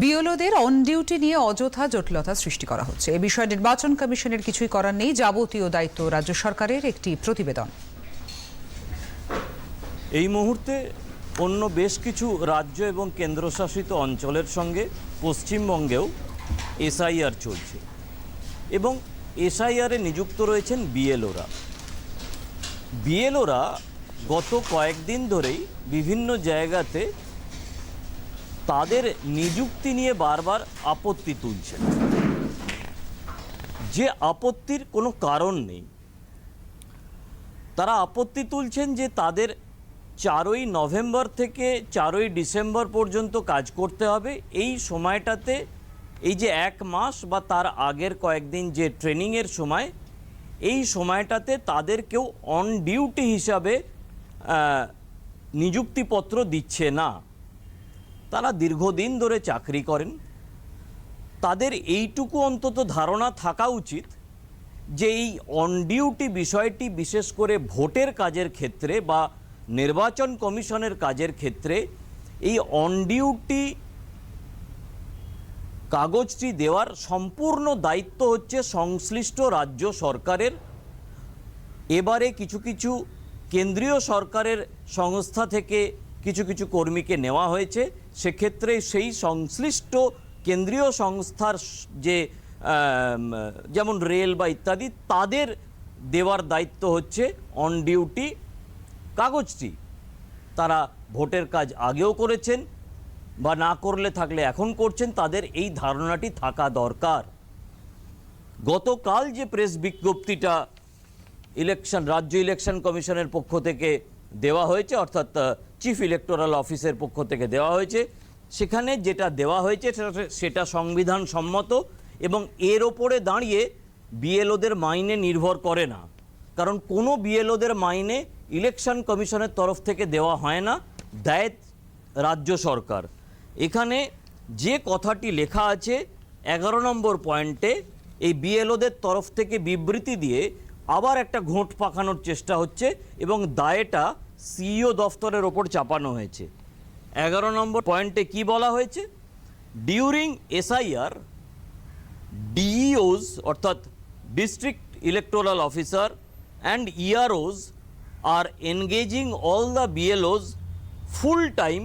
বিএলওদের on duty নিয়ে অযথা জটিলতা সৃষ্টি করা হচ্ছে। এ বিষয়ে নির্বাচন কমিশনের কিছুই করার নেই, যাবতীয় দায়িত্ব রাজ্য সরকারের একটি প্রতিবেদন। এই মুহূর্তে অন্য বেশ কিছু রাজ্য এবং কেন্দ্রশাসিত অঞ্চলের সঙ্গে পশ্চিমবঙ্গেও এসআইআর চলছে এবং এসআইআরে নিযুক্ত রয়েছেন বিএলওরা। বিএলওরা গত কয়েকদিন ধরেই বিভিন্ন জায়গাতে তাদের নিযুক্তি নিয়ে বারবার আপত্তি তুলছেন। যে আপত্তির কোনো কারণ নেই। তারা আপত্তি তুলছেন যে তাদের চারই নভেম্বর থেকে চারই ডিসেম্বর পর্যন্ত কাজ করতে হবে। এই সময়টাতে এই যে এক মাস বা তার আগের কয়েকদিন যে ট্রেনিংয়ের সময়, এই সময়টাতে তাদের কেউ অন ডিউটি হিসাবে নিযুক্তিপত্র দিচ্ছে না। তারা দীর্ঘদিন ধরে চাকরি করেন। তাদের এইটুকু অন্তত ধারণা থাকা উচিত যে এই অন ডিউটি বিষয়টি বিশেষ করে ভোটের কাজের ক্ষেত্রে বা নির্বাচন কমিশনের কাজের ক্ষেত্রে এই অন ডিউটি কাগজটি দেওয়ার সম্পূর্ণ দায়িত্ব হচ্ছে সংশ্লিষ্ট রাজ্য সরকারের। এবারে কিছু কিছু কেন্দ্রীয় সরকারের সংস্থা থেকে কিছু কিছু কর্মীকে নেওয়া হয়েছে। সেক্ষেত্রে সেই সংশ্লিষ্ট কেন্দ্রীয় সংস্থার যে যেমন রেল বা ইত্যাদি, তাদের দেওয়ার দায়িত্ব হচ্ছে অন ডিউটি কাগজটি। তারা ভোটের কাজ আগেও করেছেন বা না করলে থাকলে এখন করছেন, তাদের এই ধারণাটি থাকা দরকার। গতকাল যে প্রেস বিজ্ঞপ্তিটা ইলেকশন, রাজ্য ইলেকশন কমিশনের পক্ষ থেকে দেওয়া হয়েছে, অর্থাৎ চিফ ইলেকটোরাল অফিসের পক্ষ থেকে দেওয়া হয়েছে। সেখানে যেটা দেওয়া হয়েছে, সেটা- সংবিধান সম্মত এবং এর ওপরে দাঁড়িয়ে বিএলওদের মাইনে নির্ভর করে না। কারণ কোনো বিএলওদের মাইনে ইলেকশন কমিশনের তরফ থেকে দেওয়া হয় না দেয় রাজ্য সরকার। এখানে যে কথাটি লেখা আছে, এগারো নম্বর পয়েন্টে, এই বিএলওদের তরফ থেকে বিবৃতি দিয়ে আবার একটা ঘোঁট পাকানোর চেষ্টা হচ্ছে এবং দায়টা সিইও দফতরের ওপর চাপানো হয়েছে। এগারো নম্বর পয়েন্টে কি বলা হয়েছে? ডিউরিং এসআইআর ডিইওস অর্থাৎ district electoral officer and EROs R engaging all the BLOs full time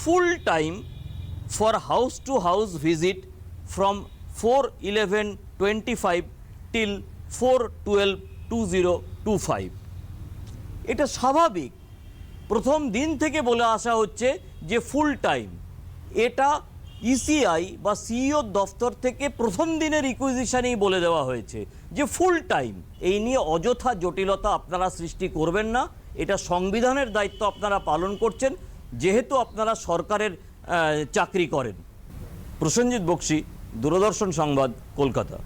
full time for house to house visit from four eleven twenty five till four twelve two zero two five এটা স্বাভাবিক প্রথম দিন থেকে বলে আসা হচ্ছে যে full time এটা ইসিআই বা সিইও দফতর থেকে প্রথম দিনের ইকুইজিশনেই বলে দেওয়া হয়েছে যে ফুল টাইম এই নিয়ে অযথা জটিলতা আপনারা সৃষ্টি করবেন না। এটা সংবিধানের দায়িত্ব আপনারা পালন করছেন, যেহেতু আপনারা সরকারের চাকরি করেন। প্রসেনজিৎ বক্সি, দূরদর্শন সংবাদ, কলকাতা।